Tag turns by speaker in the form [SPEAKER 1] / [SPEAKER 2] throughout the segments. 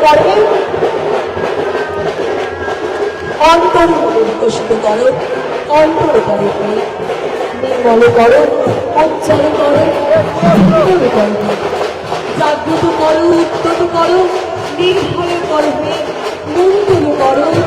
[SPEAKER 1] প্রজ্বালনের অন্তর বিকশিত করো অন্তর করে, নির্মল করো উচ্চার করো সুন্দর করো। জাগ্রত করো, উদ্যত করো, নির্ভয় করো মঙ্গল করো।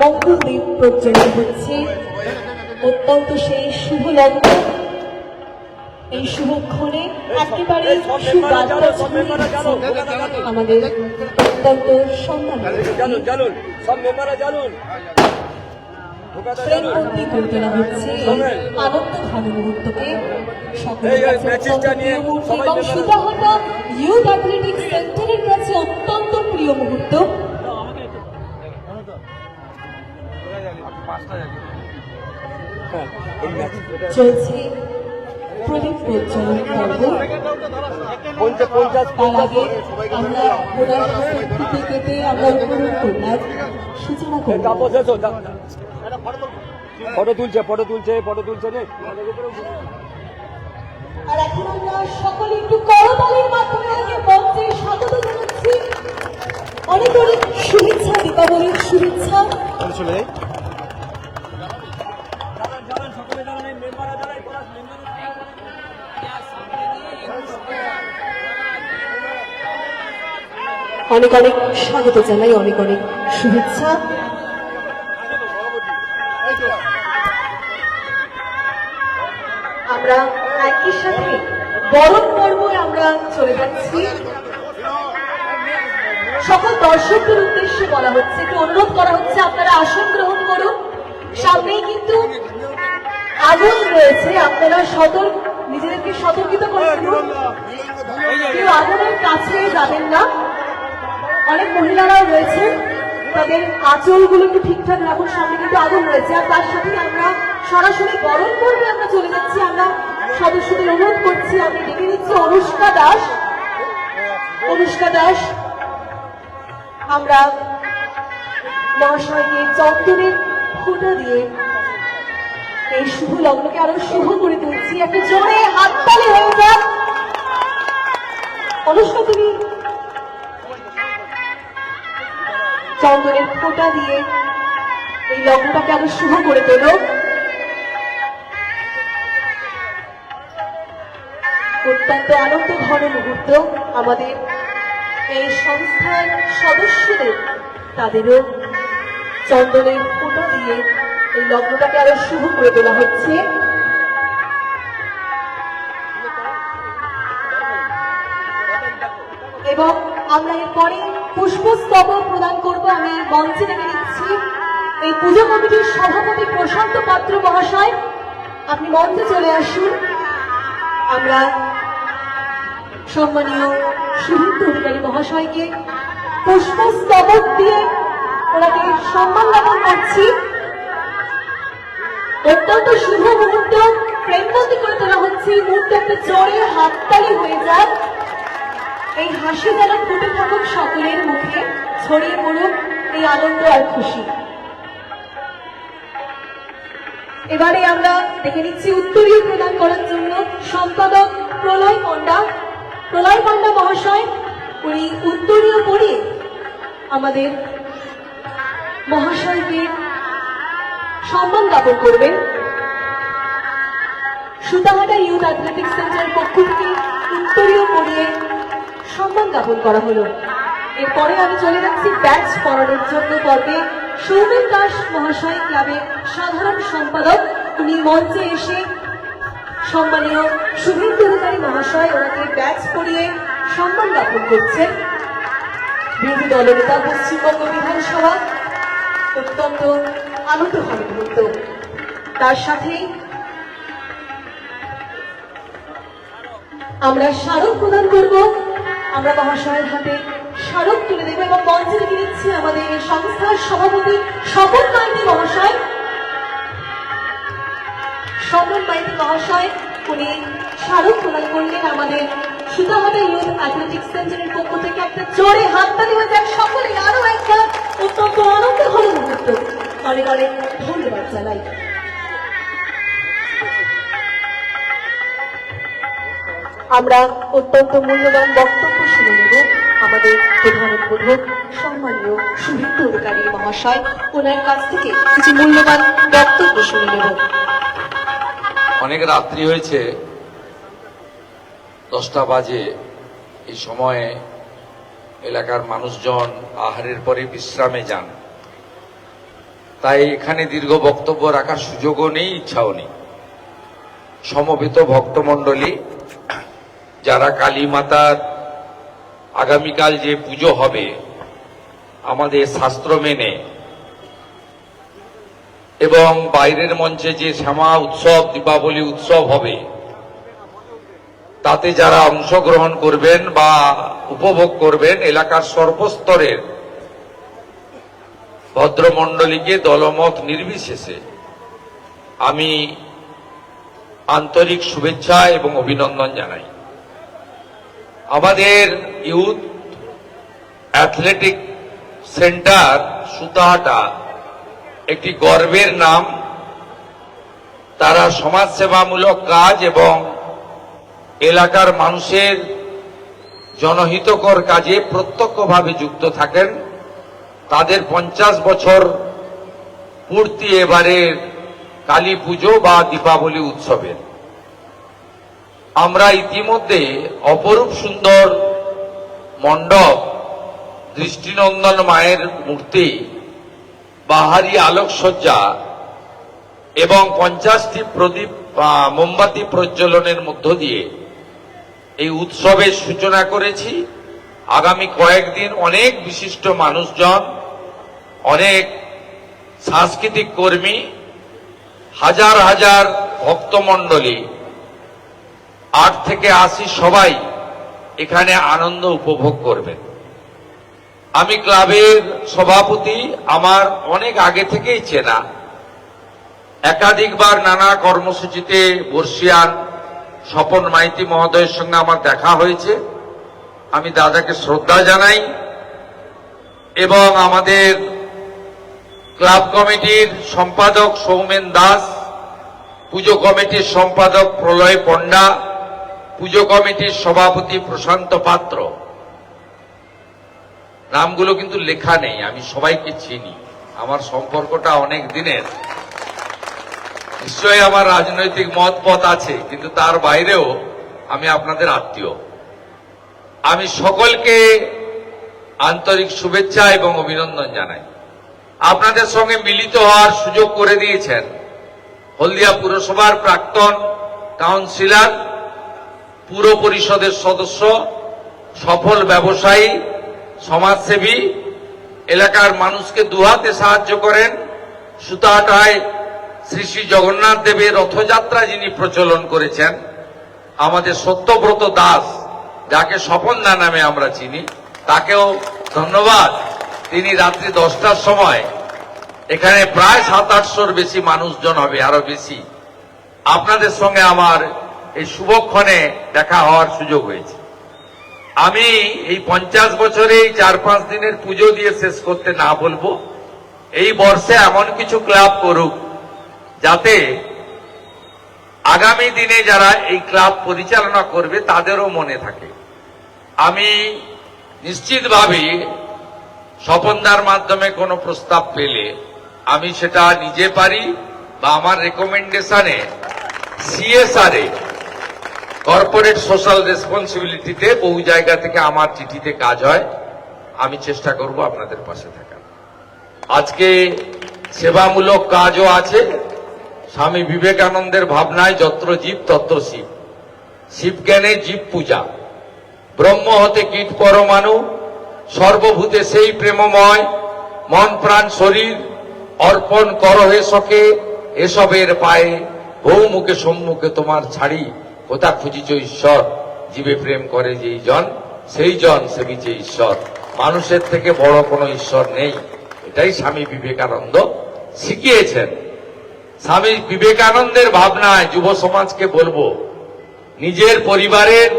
[SPEAKER 1] মঙ্গলদ্বীপ প্রজ্বলিত হচ্ছে অত্যন্ত সেই শুভ লগ্ন এই শুভক্ষণে একেবারে আমাদের অত্যন্ত প্রেমবন্দি করে তোলা হচ্ছে আনন্দ ঘন মুহূর্তকে সকলের কাছে এবং। ইউথ অ্যাথলেটিক্স সেন্টারের প্রিয় মুহূর্ত। চলছে প্রদীপ প্রজ্বলন পর্ব।
[SPEAKER 2] পঞ্চাশ পঞ্চাশ
[SPEAKER 1] তার আগে আমরা ওনার থেকে কেটে আমরা উপভোগ করলাম। সূচনা করলাম
[SPEAKER 2] ফটো তুলছে ফটো তুলছে ফটো তুলছে
[SPEAKER 1] আর এখন আমরা সকলে একটু করতালির মাধ্যমে আগে মঞ্চে স্বাগত জানাচ্ছি অনেক অনেক শুভেচ্ছা দীপাবলির শুভেচ্ছা।
[SPEAKER 3] চলে
[SPEAKER 1] অনেক অনেক স্বাগত জানাই অনেক অনেক শুভেচ্ছা। আমরা একই সাথে বরণ পর্বে আমরা চলে যাচ্ছি। সকল দর্শকদের উদ্দেশ্যে বলা হচ্ছে, একটু অনুরোধ করা হচ্ছে, আপনারা আসন গ্রহণ করুন। সামনেই কিন্তু আগুন রয়েছে, আপনারা সতর্ক, নিজেদেরকে সতর্কিত করে কেউ আগুনের কাছে যাবেন না। অনেক মহিলারাও রয়েছে তাদের আঁচলগুলো একটু ঠিকঠাক রাখুন, সামনে কিন্তু আগুন রয়েছে। আর তার সাথে আমরা সরাসরি বরণ পর্বে আমরা চলে যাচ্ছি, আমরা সদস্যদের অনুরোধ করছি আমি ডেকে নিচ্ছি অনুষ্কা দাস। অনুষ্কা দাস আমরা মহাশয়কে চন্দনের ফুটা দিয়ে এই শুভ লগ্নকে আরও শুভ করে তুলছি। একটা জোরে হাততালি হয়ে যাক। অনুষ্কা তুমি চন্দনের ফোঁটা দিয়ে এই লগ্নটাকে আরও শুভ করে তোলো। অত্যন্ত আনন্দ ঘন মুহূর্ত আমাদের এই সংস্থার সদস্যদের তাদেরও চন্দনের ফোঁটা দিয়ে এই লগ্নটাকে আরও শুভ করে তোলা হচ্ছে। এবং আমরা এরপরে পুষ্পস্তবক প্রদান করব, আমি মঞ্চে ডেকে নিচ্ছি। এই পুজো কমিটির সভাপতি প্রশান্ত পাত্র মহাশয়, আপনি মঞ্চে চলে আসুন। আমরা সম্মানীয় সুহিত অধিকারী মহাশয়কে পুষ্পস্তবক দিয়ে ওনাকে সম্মান জ্ঞাপন করছি। অত্যন্ত শুভ মুহূর্ত। প্রেমবন্দি করে তোলা হচ্ছে মুহূর্তে একটা হাততালি হয়ে যায় এই হাসি যেন ফুটে থাকুক সকলের মুখে, ছড়িয়ে পড়ুক এই আনন্দ আর খুশি। এবারে আমরা দেখে নিচ্ছি উত্তরীয় প্রদান করার জন্য সম্পাদক প্রলয় পণ্ডা। প্রলয় পণ্ডা মহাশয়, উনি উত্তরীয় পড়িয়ে আমাদের মহাশয়কে সম্মান জ্ঞাপন করবেন। সুতাহাটা ইউথ অ্যাথলেটিক্স সেন্টারের পক্ষ থেকে উত্তরীয় পড়িয়ে সম্মান জ্ঞাপন করা হলো। এরপরে আমি চলে যাচ্ছি ব্যাচ পড়ানোর জন্য পর্বে। সৌমেন দাস মহাশয় ক্লাবের সাধারণ সম্পাদক, উনি মঞ্চে এসে সম্মানীয় শুভেন্দু অধিকারী মহাশয়, ওনাকে ব্যাচ পরিয়ে সম্মান জ্ঞাপন করছেন। বিরোধী দলনেতা পশ্চিমবঙ্গ বিধানসভা অত্যন্ত আনন্দ হবে মুহূর্ত তার সাথেই আমরা স্মারক প্রদান করব। আমরা মহাশয়ের হাতে স্মারক তুলে দেব এবং মঞ্চে রেখে নিচ্ছি আমাদের সংস্থার সভাপতি স্বপন মাইতি মহাশয়। মাইতি মহাশয়, উনি স্মারক প্রদান করলেন আমাদের সুতাহাটা ইউথ অ্যাথলেটিক্স সেন্টারের পক্ষ থেকে। একটা জোরে হাততালি হয়ে যাক, সকলে আরও একটা অত্যন্ত আনন্দ হল মুহূর্ত। অনেক অনেক ধন্যবাদ জানাই। আমরা অত্যন্ত মূল্যবান বক্তব্য শুনে নেব আমাদের প্রধান উদ্বোধক, সম্মানীয় সুভিন্ন অধিকারী মহাশয়। ওনার কাছ থেকে কিছু মূল্যবান বক্তব্য শুনে নেব।
[SPEAKER 4] অনেক রাত্রি হয়েছে, দশটা বাজে। এই সময়ে এলাকার মানুষজন আহারের পরে বিশ্রামে যান। তাই এখানে দীর্ঘ বক্তব্য রাখার সুযোগও নেই, ইচ্ছাও নেই। সমবেত ভক্তমণ্ডলী, যারা কালী মাতার আগামীকাল যে পুজো হবে, আমাদের শাস্ত্র মেনে এবং বাইরের মঞ্চে যে শ্যামা উৎসব, দীপাবলি উৎসব হবে, তাতে যারা অংশগ্রহণ করবেন বা উপভোগ করবেন এলাকার সর্বস্তরের ভদ্রমণ্ডলীকে দলমত নির্বিশেষে আমি আন্তরিক শুভেচ্ছা এবং অভিনন্দন জানাই। আমাদের ইউথ অ্যাথলেটিক সেন্টার, সুতাহাটা একটি গর্বের নাম। তারা সমাজসেবামূলক কাজ এবং এলাকার মানুষের জনহিতকর কাজে প্রত্যক্ষভাবে যুক্ত থাকেন। তাদের পঞ্চাশ বছর পূর্তি এবারের কালী পুজো বা দীপাবলি উৎসবের আমরা ইতিমধ্যে অপরূপ সুন্দর মণ্ডপ দৃষ্টিনন্দন মায়ের মূর্তি বাহারি আলোকসজ্জা এবং পঞ্চাশটি প্রদীপ মোমবাতি প্রজ্বলনের মধ্য দিয়ে এই উৎসবের সূচনা করেছি। আগামী কয়েকদিন অনেক বিশিষ্ট মানুষজন, অনেক সাংস্কৃতিক কর্মী, হাজার হাজার ভক্তমণ্ডলী, আট থেকে আশি সবাই এখানে আনন্দ উপভোগ করবেন। আমি ক্লাবের সভাপতি, আমার অনেক আগে থেকেই চেনা। একাধিকবার নানা কর্মসূচিতে বর্ষিয়ান স্বপন মাইতি মহোদয়ের সঙ্গে আমার দেখা হয়েছে। আমি দাদাকে শ্রদ্ধা জানাই এবং আমাদের ক্লাব কমিটির সম্পাদক সৌমেন দাস, পুজো কমিটির সম্পাদক প্রলয় পণ্ডা, পুজো কমিটির সভাপতি প্রশান্ত পাত্র। নামগুলো কিন্তু লেখা নেই, আমি সবাইকে চিনি। আমার সম্পর্কটা অনেক দিনের। নিশ্চয়ই আমার রাজনৈতিক মত পথ আছে, কিন্তু তার বাইরেও আমি আপনাদের আত্মীয়। আমি সকলকে আন্তরিক শুভেচ্ছা এবং অভিনন্দন জানাই। আপনাদের সঙ্গে মিলিত হওয়ার সুযোগ করে দিয়েছেন হলদিয়া পুরসভার প্রাক্তন কাউন্সিলর, পুর পরিষদের সদস্য, সফল ব্যবসায়ী সমাজসেবী এলাকার মানুষকে দুহাতে সাহায্য করেন। সুতাহাটায় শ্রী শ্রী জগন্নাথ দেবের রথযাত্রা যিনি প্রচলন করেছেন, আমাদের সত্যব্রত দাস, যাকে স্বপনদা নামে আমরা চিনি, তাকেও ধন্যবাদ। তিনি রাত্রি দশটার সময় এখানে প্রায় সাত আটশোর বেশি মানুষজন হবে, আরও বেশি। আপনাদের সঙ্গে আমার এই শুভক্ষণে দেখা হওয়ার সুযোগ হয়েছে। আমি এই পঞ্চাশ বছরে এই চার পাঁচ দিনের পুজো দিয়ে শেষ করতে না বলব। এই বর্ষে এমন কিছু ক্লাব করুক যাতে আগামী দিনে যারা এই ক্লাব পরিচালনা করবে তাদেরও মনে থাকে। আমি নিশ্চিতভাবে স্বপনদার মাধ্যমে কোনো প্রস্তাব পেলে আমি সেটা নিজে পারি বা আমার রেকমেন্ডেশনে সিএসআরে কর্পোরেট সোশ্যাল রেসপন্সিবিলিটিতে বহু জায়গা থেকে আমার চিঠিতে কাজ হয়। আমি চেষ্টা করব আপনাদের পাশে থাকার। আজকে সেবামূলক কাজও আছে। স্বামী বিবেকানন্দের ভাবনায় যত্র জীব, তত্র শিব। শিবজ্ঞানে জীব পূজা। ব্রহ্ম হতে কীট পরমাণু। সর্বভূতে সেই প্রেমময়। মন প্রাণ শরীর। অর্পণ কর হে সকে এসবের পায়ে বহু মুখে সম্মুখে তোমার ছাড়ি। কোথা খুঁজিছ ঈশ্বর? জীবে প্রেম করে যেই জন, সেই জন সেবিছে ঈশ্বর। মানুষের থেকে বড় কোনো ঈশ্বর নেই। এটাই স্বামী বিবেকানন্দ শিখিয়েছেন। স্বামী বিবেকানন্দের ভাবনায় যুব সমাজকে বলব, নিজের পরিবারের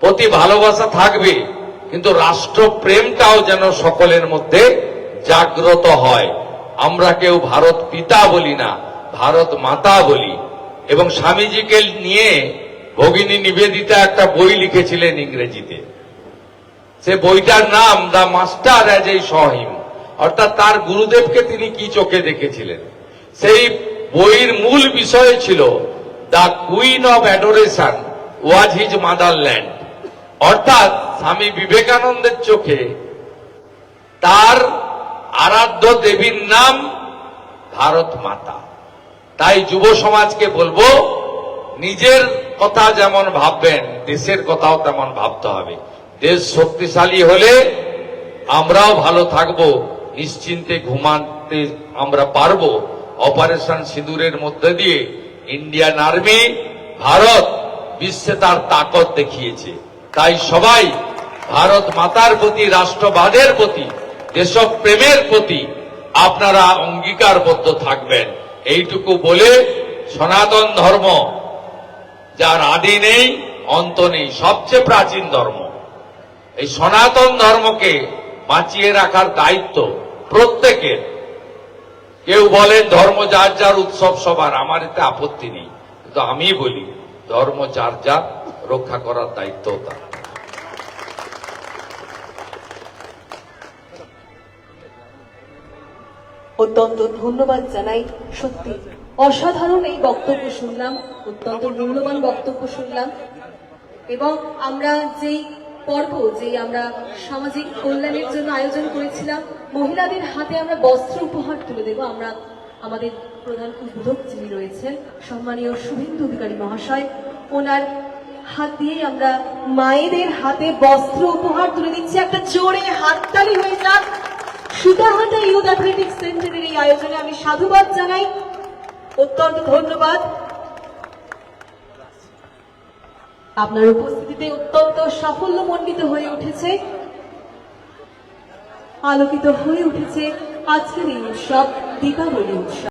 [SPEAKER 4] প্রতি ভালোবাসা থাকবে, কিন্তু রাষ্ট্রপ্রেমটাও যেন সকলের মধ্যে জাগ্রত হয়। আমরা কেউ ভারত পিতা বলি না, ভারত মাতা বলি। এবং স্বামীজিকে নিয়ে ভগিনী নিবেদিতা একটা বই লিখেছিলেন ইংরেজিতে। সে বইটার নাম দ্য মাস্টার অ্যাজ এই সহিম অর্থাৎ তার গুরুদেবকে তিনি কি চোখে দেখেছিলেন? সেই বইয়ের মূল বিষয় ছিল the queen of adoration was his motherland. অর্থাৎ স্বামী বিবেকানন্দের চোখে তার আরাধ্য দেবীর নাম ভারত মাতা। তাই যুব সমাজকে বলব, নিজের কথা যেমন ভাববেন, দেশের কথাও তেমন ভাবতে হবে। দেশ শক্তিশালী হলে আমরাও ভালো থাকব, নিশ্চিন্তে ঘুমাতে আমরা পারব। অপারেশন সিঁদুরের মধ্যে দিয়ে ইন্ডিয়ান আর্মি, ভারত বিশ্বে তার তাকত দেখিয়েছে। তাই সবাই, ভারত মাতার প্রতি, রাষ্ট্রবাদের প্রতি, দেশপ্রেমের প্রতি আপনারা অঙ্গীকারবদ্ধ থাকবেন। এইটুকু বলে সনাতন ধর্ম, যার আদি নেই, অন্ত নেই, সবচেয়ে প্রাচীন ধর্ম। এই সনাতন ধর্মকে বাঁচিয়ে রাখার দায়িত্ব প্রত্যেকের। কেউ বলেন, ধর্ম যার যার উৎসব, সবার, আমার এতে আপত্তি নেই। কিন্তু আমি বলি, ধর্ম যার যার রক্ষা করার দায়িত্ব তার।
[SPEAKER 1] অত্যন্ত ধন্যবাদ জানাই সত্যি। অসাধারণ এই বক্তব্য শুনলাম অত্যন্ত মূল্যবান বক্তব্য শুনলাম। এবং আমরা যেই পর্ব যে আমরা সামাজিক কল্যাণের জন্য আয়োজন করেছিলাম মহিলাদের হাতে আমরা বস্ত্র উপহার তুলে দেব। আমরা আমাদের প্রধান উদ্বোধক যিনি রয়েছেন সম্মানীয় শুভেন্দু অধিকারী মহাশয় ওনার হাত দিয়েই আমরা মায়েদের হাতে বস্ত্র উপহার তুলে দিচ্ছি। একটা জোরে হাততালি হয়ে যাক। সুতাহাটা ইউথ অ্যাথলেটিক সেন্টারের এই আয়োজনে আমি সাধুবাদ জানাই। অত্যন্ত ধন্যবাদ। আপনার উপস্থিতিতে অত্যন্ত সাফল্যমণ্ডিত হয়ে উঠেছে। আলোকিত হয়ে উঠেছে আজকের এই উৎসব, দীপাবলি উৎসব।